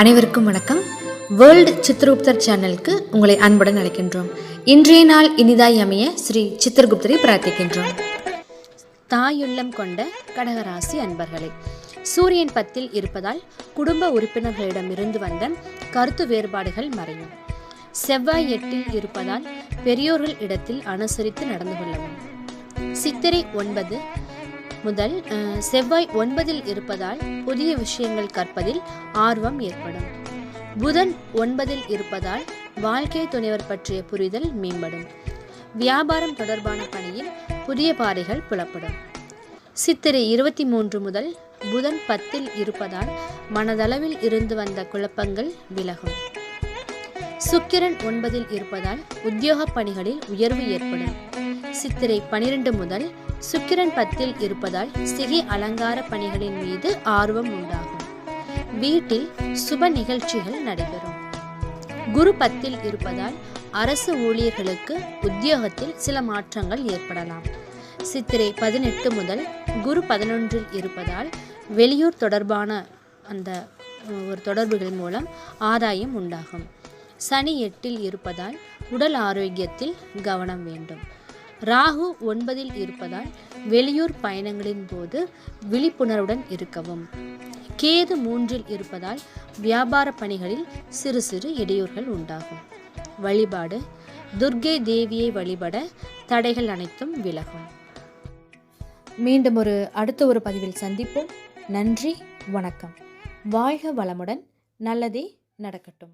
அனைவருக்கும் வணக்கம். வேர்ல்டு சித்திரகுப்தர் சேனலுக்கு உங்களை அன்புடன் அழைக்கின்றோம். இன்றைய நாள் இனிதாய் அமைய ஸ்ரீ சித்திரகுப்தரை பிரார்த்திக்கின்றோம். தாயுள்ளம் கொண்ட கடகராசி அன்பர்களே சூரியன் பத்தில் இருப்பதால் குடும்ப உறுப்பினர்களிடமிருந்து வந்த கருத்து வேறுபாடுகள் மறையும். செவ்வாய் எட்டில் இருப்பதால் பெரியோர்கள் இடத்தில் அனுசரித்து நடந்து கொள்ளவும். சித்திரை ஒன்பது முதல் செவ்வாய் ஒன்பதில் இருப்பதால் புதிய விஷயங்கள் கற்பதில் ஆர்வம் ஏற்படும். புதன் ஒன்பதில் இருப்பதால் வாழ்க்கை துணைவர் பற்றிய புரிதல் மேம்படும். வியாபாரம் தொடர்பான பணியில் புதிய பாறைகள் புலப்படும். சித்திரை இருபத்தி மூன்று முதல் புதன் பத்தில் இருப்பதால் மனதளவில் இருந்து வந்த குழப்பங்கள் விலகும். சுக்கிரன் ஒன்பதில் இருப்பதால் உத்தியோக பணிகளில் உயர்வு ஏற்படும். சித்திரை பனிரெண்டு முதல் சுக்கிரன் பத்தில் இருப்பதால் சிகை அலங்கார பணிகளின் மீது ஆர்வம் உண்டாகும். வீட்டில் சுப நிகழ்ச்சிகள் நடைபெறும். குரு பத்தில் இருப்பதால் அரசு ஊழியர்களுக்கு உத்தியோகத்தில் சில மாற்றங்கள் ஏற்படலாம். சித்திரை பதினெட்டு முதல் குரு பதினொன்றில் இருப்பதால் வெளியூர் தொடர்பான அந்த ஒரு தொடர்புகள் மூலம் ஆதாயம் உண்டாகும். சனி எட்டில் இருப்பதால் உடல் ஆரோக்கியத்தில் கவனம் வேண்டும். ராகு ஒன்பதில் இருப்பதால் வெளியூர் பயணங்களின் போது விழிப்புணர்வுடன் இருக்கவும். கேது மூன்றில் இருப்பதால் வியாபார பணிகளில் சிறு சிறு இடையூறுகள் உண்டாகும். வழிபாடு துர்க்கை தேவியை வழிபட தடைகள் அனைத்தும் விலகும். மீண்டும் ஒரு அடுத்த ஒரு பதிவில் சந்திப்போம். நன்றி வணக்கம். வாழ்க வளமுடன் நல்லதே நடக்கட்டும்.